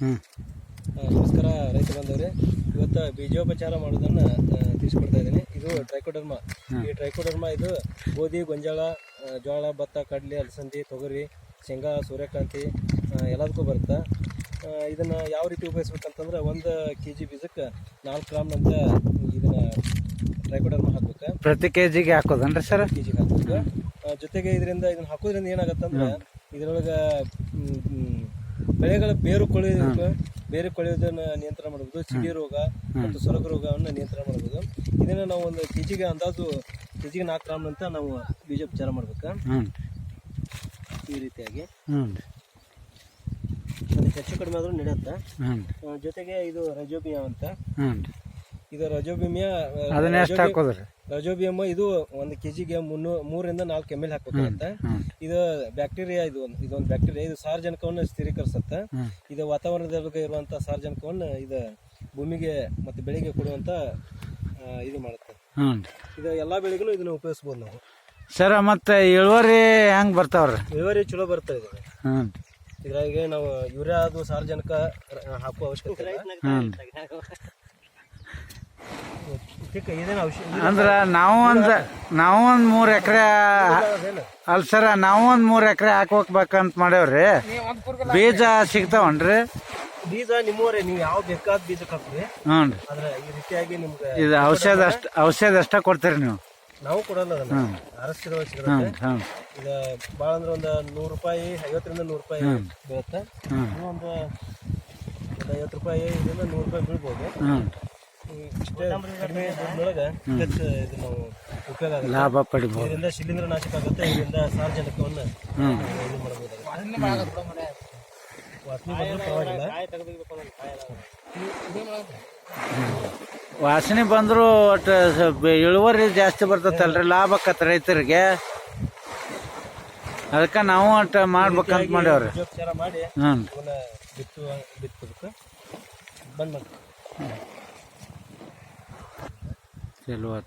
ನಮಸ್ಕಾರ ರೈತ ಬಂದವ್ರಿ ಇವತ್ತು ಬೀಜೋಪಚಾರ ಮಾಡೋದನ್ನ ತಿಳಿಸ್ಕೊಡ್ತಾ ಇದ್ದೀನಿ. ಇದು ಟ್ರೈಕೋಡರ್ಮ. ಈ ಟ್ರೈಕೋಡರ್ಮ ಇದು ಗೋಧಿ ಗೊಂಜಾಳ ಜೋಳ ಭತ್ತ ಕಡಲೆ ಅಲಸಂದಿ ತೊಗರಿ ಶೇಂಗಾ ಸೂರ್ಯಕಾಂತಿ ಎಲ್ಲದಕ್ಕೂ ಬರುತ್ತೆ? ಇದನ್ನು ಯಾವ ರೀತಿ ಉಪಯೋಗಿಸ್ಬೇಕಂತಂದ್ರೆ ಒಂದು ಕೆ ಜಿ ಬೀಜಕ್ಕೆ ನಾಲ್ಕು ಗ್ರಾಮ್ ನಂತರ ಇದನ್ನ ಟ್ರೈಕೋಡರ್ಮ ಹಾಕ್ಬೇಕು. ಪ್ರತಿ ಕೆ ಜಿಗೆ ಹಾಕೋದನ್ರಿ ಸರ್? ಕೆ ಜಿಗೆ ಹಾಕ್ಬೇಕು. ಜೊತೆಗೆ ಇದರಿಂದ ಇದನ್ನ ಹಾಕೋದ್ರಿಂದ ಏನಾಗತ್ತಂದ್ರೆ ಇದ್ರೊಳಗೆ ಮ್, ಮ್, ಬೆಳೆಗಳ ಬೇರು ಕೊಳೆಯೋದಕ್ಕೆ ಬೇರು ಕೊಳೆಯೋದನ್ನ ನಿಯಂತ್ರಣ ಮಾಡಬಹುದು ಸಿಡಿ ರೋಗ ಮತ್ತು ಸೊರಗ ರೋಗವನ್ನು ನಿಯಂತ್ರಣ ಮಾಡಬಹುದು ಇದನ್ನ ನಾವು ಒಂದು ಕೆಜಿಗೆ ಅಂದಾಜು ಕೆಜಿಗೆ ನಾಲ್ಕು ಗ್ರಾಮ್ ಅಂತ ನಾವು ಬೀಜೋಪಚಾರ ಮಾಡ್ಬೇಕು. ಮಾಡ್ಬೇಕ ಈ ರೀತಿಯಾಗಿ. ಅದಕ್ಕೆ ಹೆಚ್ಚು ಕಡಿಮೆ ಆದ್ರೂ ನಡೆಯುತ್ತೆ? ಜೊತೆಗೆ ಇದು ರಜೋಬಿಯಾ ಅಂತ. ಇದು ರಜೋಬಿಮಿಯ ಅದನ್ನ ಎಷ್ಟು ಹಾಕೋದ್ರಿ? ರಜೋಬಿಯಮ್ ಇದು ಒಂದು ಕೆಜಿಗೆ ಮುನ್ನೂರ ಮೂರಿಂದ ನಾಲ್ಕು ಎಂ ಎಲ್ ಹಾಕ್ಬೇಕಾಗತ್ತೆ ಹ್ಞೂ ಇದು ಬ್ಯಾಕ್ಟೀರಿಯಾ ಇದು ಒಂದು ಇದೊಂದು ಬ್ಯಾಕ್ಟೀರಿಯಾ. ಇದು ಸಾರ್ವಜನಿಕವನ್ನು ಸ್ಥಿರೀಕರಿಸುತ್ತೆ. ಇದು ವಾತಾವರಣದಲ್ಲಿ ಇರುವಂತ ಸಾರ್ವಜನಿಕವನ್ನು ಇದು ಭೂಮಿಗೆ ಮತ್ತು ಬೆಳೆಗೆ ಕೊಡುವಂತ ಇದು ಮಾಡುತ್ತೆ. ಇದು ಎಲ್ಲಾ ಬೆಳೆಗಳು ಇದನ್ನ ಉಪಯೋಗಿಸ್ಬೋದು ನಾವು. ಸರ ಮತ್ತೆ ಇಳುವರಿ ಹೆಂಗ್ ಬರ್ತಾವ್ರಿ? ಇಳುವರಿ ಚಲೋ ಬರ್ತಾ ಇದೆ. ಇದ್ರಾಗೆ ನಾವು ಯೂರಿಯಾ ಅದು ಸಾರ್ವಜನಿಕ ರ- ಹಾಕುವ ಅವಶ್ಯಕತೆ ಇಲ್ಲ. ಹ್ಞೂ ಇದಕ್ಕೆ ಏನೇನು ಔಷಧ ಅಂದ್ರೆ ನಾವು ಒಂದು ನಾವು ಒಂದು ಮೂರು ಎಕರೆ ಅಲ್ಸರ ಅಲ್ಲ ಸರ ನಾವು ಒಂದು ಮೂರು ಎಕರೆ ಹಾಕೋಕ್ಬೇಕಂತ ಮಾಡೇವ್ರಿ ಬೀಜ ಸಿಗ್ತಾವನ್ರಿ. ಬೀಜ ನಿಮ್ಮವರೇ ನೀವು ಯಾವ ಬೇಕಾದ ಬೀಜ ಹಾಕ್ರಿ ಹ್ಞೂ ರೀ ಈ ರೀತಿಯಾಗಿ ನಿಮ್ಗೆ ಇದು ಔಷಧ ಅಷ್ಟ ಔಷಧ ಅಷ್ಟ ಕೊಡ್ತೀರಿ ನೀವು. ನಾವು ಕೊಡಲ್ಲ ಅದನ್ನ. ಅರಸಿರೋ ಹ್ಞೂ ಸಿಗುತ್ತೆ. ಹ್ಞೂ ಭಾಳ ಅಂದ್ರೆ ಒಂದು ನೂರು ರೂಪಾಯಿ ಐವತ್ತರಿಂದ ನೂರು ರೂಪಾಯಿ ಬೀಳುತ್ತೆ. ಒಂದು ಐವತ್ತು ರೂಪಾಯಿ ಇದರಿಂದ ನೂರು ರೂಪಾಯಿ ಬೀಳ್ಬೋದು. ಕಡಿಮೆ ದುಡ್ಡಿನೊಳಗೆ ಹೆಚ್ಚು ಇದು ನಾವು ಉಪಯೋಗ ಆಗುತ್ತೆ. ಲಾಭ ಪಡಿಬೋದು. ಇದರಿಂದ ಶಿಲೀಂಧ್ರ ನಾಶಕ ಆಗುತ್ತೆ ಇದರಿಂದ ಸಾರ್ವಜನಿಕವನ್ನು ಇದು ವಾಸನೆ ಬಂದರೂ ಪರವಾಗಿಲ್ಲ. ವಾಸನೆ ಬಂದ್ರು ಒಟ್ಟು ಸ್ವಲ್ಪ ಇಳುವರಿ ಜಾಸ್ತಿ ಬರ್ತೈತಲ್ರಿ ಲಾಭ ಆಕತ್ ರೈತರಿಗೆ. ಅದಕ್ಕೆ ನಾವು ಒಟ್ಟು ಮಾಡ್ಬೇಕಂತ ಮಾಡೇವ್ರಿ. ಬೀಜೋಪಚಾರ ಮಾಡಿ ಹ್ಞೂ ಬಿತ್ತು ಬಿತ್ತಬೇಕು. ಬಂದ್ ಚಲೋ ಆತು